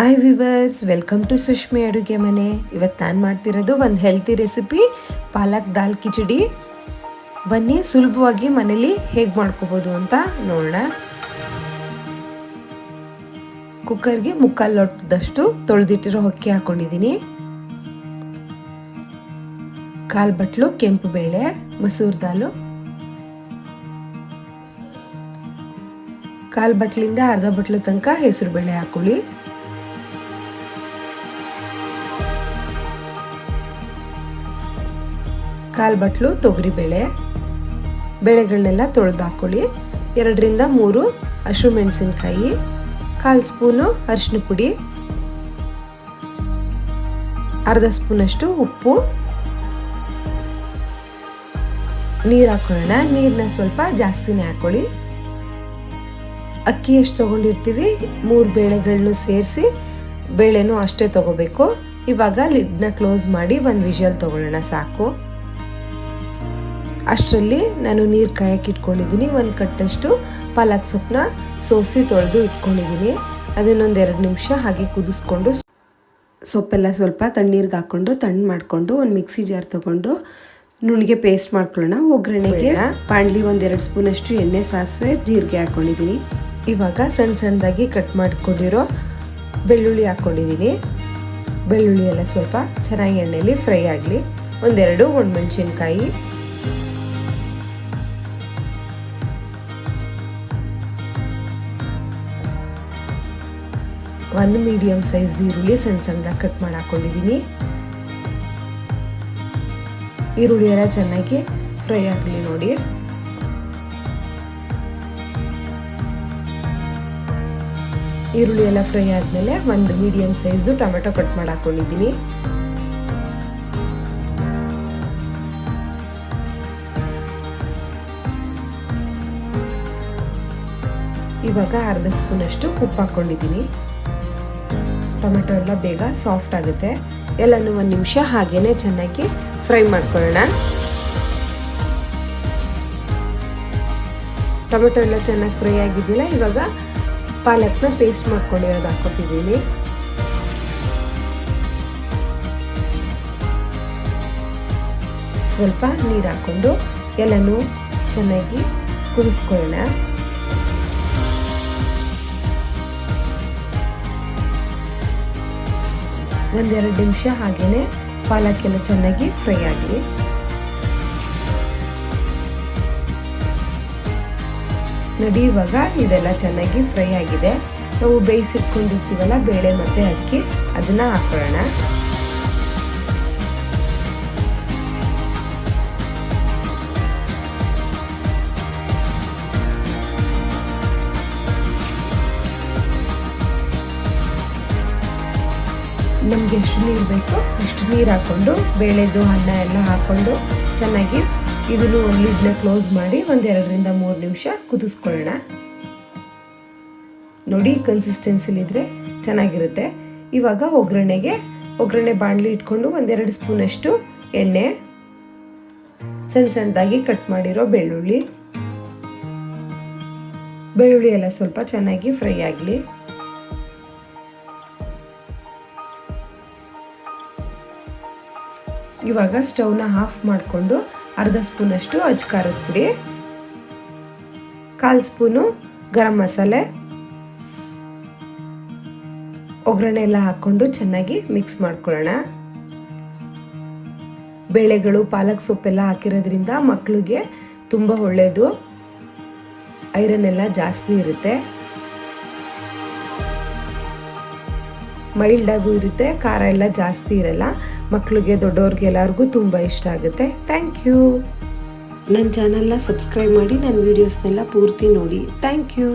Hi viewers welcome to Sushmi ಅಡುಗೆ ಮನೆ ಇವತ್ತು ನಾನು ಮಾಡ್ತಿರೋದು ಒಂದು ಹೆಲ್ತಿ ರೆಸಿಪಿ ಪಾಲಕ್ ದಾಲ್ ಕಿಚಡಿ ಬನ್ನಿ ಸುಲಭವಾಗಿ ಮನೇಲಿ ಹೇಗೆ ಮಾಡ್ಕೋಬೋದು ಅಂತ ನೋಡೋಣ ಕುಕ್ಕರ್ಗೆ ಮುಕ್ಕಾಲು ಲೊಟ್ಟದಷ್ಟು ತೊಳೆದಿಟ್ಟಿರೋ ಅಕ್ಕಿ ಹಾಕೊಂಡಿದ್ದೀನಿ ಕಾಲು ಬಟ್ಲು ಕೆಂಪು ಬೇಳೆ ಮಸೂರ್ ದಾಲು ಕಾಲು ಬಟ್ಲಿಂದ ಅರ್ಧ ಬಟ್ಲು ತನಕ ಹೆಸರು ಬೇಳೆ ಹಾಕೊಳ್ಳಿ ಕಾಲು ಬಟ್ಲು ತೊಗರಿಬೇಳೆ ಬೇಳೆಗಳನ್ನೆಲ್ಲ ತೊಳೆದು ಹಾಕೊಳ್ಳಿ ಎರಡರಿಂದ ಮೂರು ಹಸಿರು ಮೆಣಸಿನ್ಕಾಯಿ, ಕಾಲು ಸ್ಪೂನು ಅರಿಶಿನ ಪುಡಿ, ಅರ್ಧ ಸ್ಪೂನಷ್ಟು ಉಪ್ಪು. ನೀರು ಹಾಕ್ಕೊಳ್ಳೋಣ ನೀರನ್ನ ಸ್ವಲ್ಪ ಜಾಸ್ತಿನೇ ಹಾಕೊಳ್ಳಿ. ಅಕ್ಕಿ ಎಷ್ಟು ತೊಗೊಂಡಿರ್ತೀವಿ. ಮೂರು ಬೇಳೆಗಳನ್ನು ಸೇರಿಸಿ ಬೇಳೆನೂ ಅಷ್ಟೇ ತಗೋಬೇಕು. ಇವಾಗ ಲಿಡ್ನ ಕ್ಲೋಸ್ ಮಾಡಿ ಒಂದು ವಿಷಲ್ ತೊಗೊಳ್ಳೋಣ ಸಾಕು. ಅಷ್ಟರಲ್ಲಿ ನಾನು ನೀರು ಕಾಯಕ್ಕೆ ಇಟ್ಕೊಂಡಿದ್ದೀನಿ. ಒಂದು ಕಟ್ಟಷ್ಟು ಪಾಲಕ್ ಸೊಪ್ಪನ್ನ ಸೋಸಿ ತೊಳೆದು ಇಟ್ಕೊಂಡಿದ್ದೀನಿ. ಅದನ್ನೊಂದು ಎರಡು ನಿಮಿಷ ಹಾಗೆ ಕುದಿಸ್ಕೊಂಡು ಸೊಪ್ಪೆಲ್ಲ ಸ್ವಲ್ಪ ತಣ್ಣೀರಿಗೆ ಹಾಕ್ಕೊಂಡು ತಣ್ಣು ಮಾಡಿಕೊಂಡು ಒಂದು ಮಿಕ್ಸಿ ಜಾರ್ ತೊಗೊಂಡು ನುಣ್ಣಗೆ ಪೇಸ್ಟ್ ಮಾಡ್ಕೊಳ್ಳೋಣ. ಒಗ್ಗರಣೆಗೆ ಪಾಂಡ್ಲಿ ಒಂದು ಎರಡು ಸ್ಪೂನಷ್ಟು ಎಣ್ಣೆ ಸಾಸಿವೆ ಜೀರಿಗೆ ಹಾಕ್ಕೊಂಡಿದ್ದೀನಿ. ಇವಾಗ ಸಣ್ಣ ಸಣ್ಣದಾಗಿ ಕಟ್ ಮಾಡಿಕೊಂಡಿರೋ ಬೆಳ್ಳುಳ್ಳಿ ಹಾಕ್ಕೊಂಡಿದ್ದೀನಿ. ಬೆಳ್ಳುಳ್ಳಿ ಎಲ್ಲ ಸ್ವಲ್ಪ ಚೆನ್ನಾಗಿ ಎಣ್ಣೆಯಲ್ಲಿ ಫ್ರೈ ಆಗಲಿ. ಒಂದೆರಡು ಒಣಮೆಣಸಿನ್ಕಾಯಿ. ಒಂದು ಮೀಡಿಯಮ್ ಸೈಜ್ ಈರುಳ್ಳಿ ಸಣ್ಣ ಸಣ್ಣದಾಗಿ ಕಟ್ ಮಾಡಿ ಹಾಕೊಂಡಿದ್ದೀನಿ ಈರುಳ್ಳಿ ಎಲ್ಲ ಚೆನ್ನಾಗಿ ಫ್ರೈ ಆಗಲಿ ನೋಡಿ. ಈರುಳ್ಳಿ ಎಲ್ಲ ಫ್ರೈ ಆದಮೇಲೆ ಒಂದು ಮೀಡಿಯಮ್ ಸೈಜ್ದು ಟೊಮೆಟೊ ಕಟ್ ಮಾಡಿ ಹಾಕೊಂಡಿದ್ದೀನಿ ಇವಾಗ ಅರ್ಧ ಸ್ಪೂನಷ್ಟು ಉಪ್ಪು ಹಾಕ್ಕೊಂಡಿದ್ದೀನಿ ಟೊಮೆಟೊ ಎಲ್ಲ ಬೇಗ ಸಾಫ್ಟ್ ಆಗುತ್ತೆ. ಎಲ್ಲನೂ ಒಂದು ನಿಮಿಷ ಹಾಗೇನೆ ಚೆನ್ನಾಗಿ ಫ್ರೈ ಮಾಡ್ಕೊಳ್ಳೋಣ. ಟೊಮೆಟೊ ಎಲ್ಲ ಚೆನ್ನಾಗಿ ಫ್ರೈ ಆಗಿದ್ದಿಲ್ಲ, ಇವಾಗ ಪಾಲಕ್ನ ಪೇಸ್ಟ್ ಮಾಡ್ಕೊಂಡಿರೋದು ಹಾಕೋತಿದ್ದೀನಿ ಸ್ವಲ್ಪ ನೀರು ಹಾಕ್ಕೊಂಡು ಎಲ್ಲನೂ ಚೆನ್ನಾಗಿ ಕುದಿಸ್ಕೊಳ್ಳೋಣ. ಒಂದೆರಡು ನಿಮಿಷ ಹಾಗೆಯೇ ಪಾಲಕ್ಕೆಲ್ಲ ಚೆನ್ನಾಗಿ ಫ್ರೈ ಆಗಲಿ ನೋಡಿ, ಇವಾಗ ಇದೆಲ್ಲ ಚೆನ್ನಾಗಿ ಫ್ರೈ ಆಗಿದೆ. ನಾವು ಬೇಯಿಸಿಟ್ಕೊಂಡಿರ್ತೀವಲ್ಲ, ಬೇಳೆ ಮತ್ತೆ ಅಕ್ಕಿ, ಅದನ್ನ ಹಾಕೊಳ್ಳೋಣ. ನಮ್ಗೆ ಎಷ್ಟು ನೀರು ಬೇಕು ಅಷ್ಟು ನೀರು ಹಾಕೊಂಡು ಬೇಳೆದು, ಅನ್ನ ಎಲ್ಲ ಹಾಕ್ಕೊಂಡು ಚೆನ್ನಾಗಿ ಇದನ್ನು ಲಿಡ್ನ ಕ್ಲೋಸ್ ಮಾಡಿ ಒಂದೆರಡರಿಂದ ಮೂರು ನಿಮಿಷ ಕುದಿಸ್ಕೊಳ್ಳೋಣ. ನೋಡಿ ಕನ್ಸಿಸ್ಟೆನ್ಸಿಲಿದ್ರೆ ಚೆನ್ನಾಗಿರುತ್ತೆ. ಇವಾಗ ಒಗ್ಗರಣೆಗೆ, ಒಗ್ಗರಣೆ ಬಾಣಲಿ ಇಟ್ಕೊಂಡು ಒಂದೆರಡು ಸ್ಪೂನಷ್ಟು ಎಣ್ಣೆ ಸಣ್ಣ ಸಣ್ಣದಾಗಿ ಕಟ್ ಮಾಡಿರೋ ಬೆಳ್ಳುಳ್ಳಿ. ಬೆಳ್ಳುಳ್ಳಿ ಎಲ್ಲ ಸ್ವಲ್ಪ ಚೆನ್ನಾಗಿ ಫ್ರೈ ಆಗಲಿ. ಇವಾಗ ಸ್ಟವ್ನ ಆಫ್ ಮಾಡಿಕೊಂಡು ಅರ್ಧ ಸ್ಪೂನಷ್ಟು ಅಜ್ಕಾರದ ಪುಡಿ, ಕಾಲು ಸ್ಪೂನು ಗರಂ ಮಸಾಲೆ, ಒಗ್ಗರಣೆ ಎಲ್ಲ ಹಾಕ್ಕೊಂಡು ಚೆನ್ನಾಗಿ ಮಿಕ್ಸ್ ಮಾಡ್ಕೊಳ್ಳೋಣ. ಬೇಳೆಗಳು, ಪಾಲಕ್ ಸೊಪ್ಪೆಲ್ಲ ಹಾಕಿರೋದ್ರಿಂದ ಮಕ್ಕಳಿಗೆ ತುಂಬ ಒಳ್ಳೆಯದು ಐರನ್ ಎಲ್ಲ ಜಾಸ್ತಿ ಇರುತ್ತೆ. ಮೈಲ್ಡಾಗೂ ಇರುತ್ತೆ, ಖಾರ ಎಲ್ಲ ಜಾಸ್ತಿ ಇರಲ್ಲ. ಮಕ್ಕಳಿಗೆ ದೊಡ್ಡವ್ರಿಗೆ ಎಲ್ಲರಿಗೂ ತುಂಬ ಇಷ್ಟ ಆಗುತ್ತೆ. ಥ್ಯಾಂಕ್ ಯು ನನ್ನ ಚಾನಲ್ನ ಸಬ್ಸ್ಕ್ರೈಬ್ ಮಾಡಿ ನನ್ನ ವೀಡಿಯೋಸ್ನೆಲ್ಲ ಪೂರ್ತಿ ನೋಡಿ. Thank you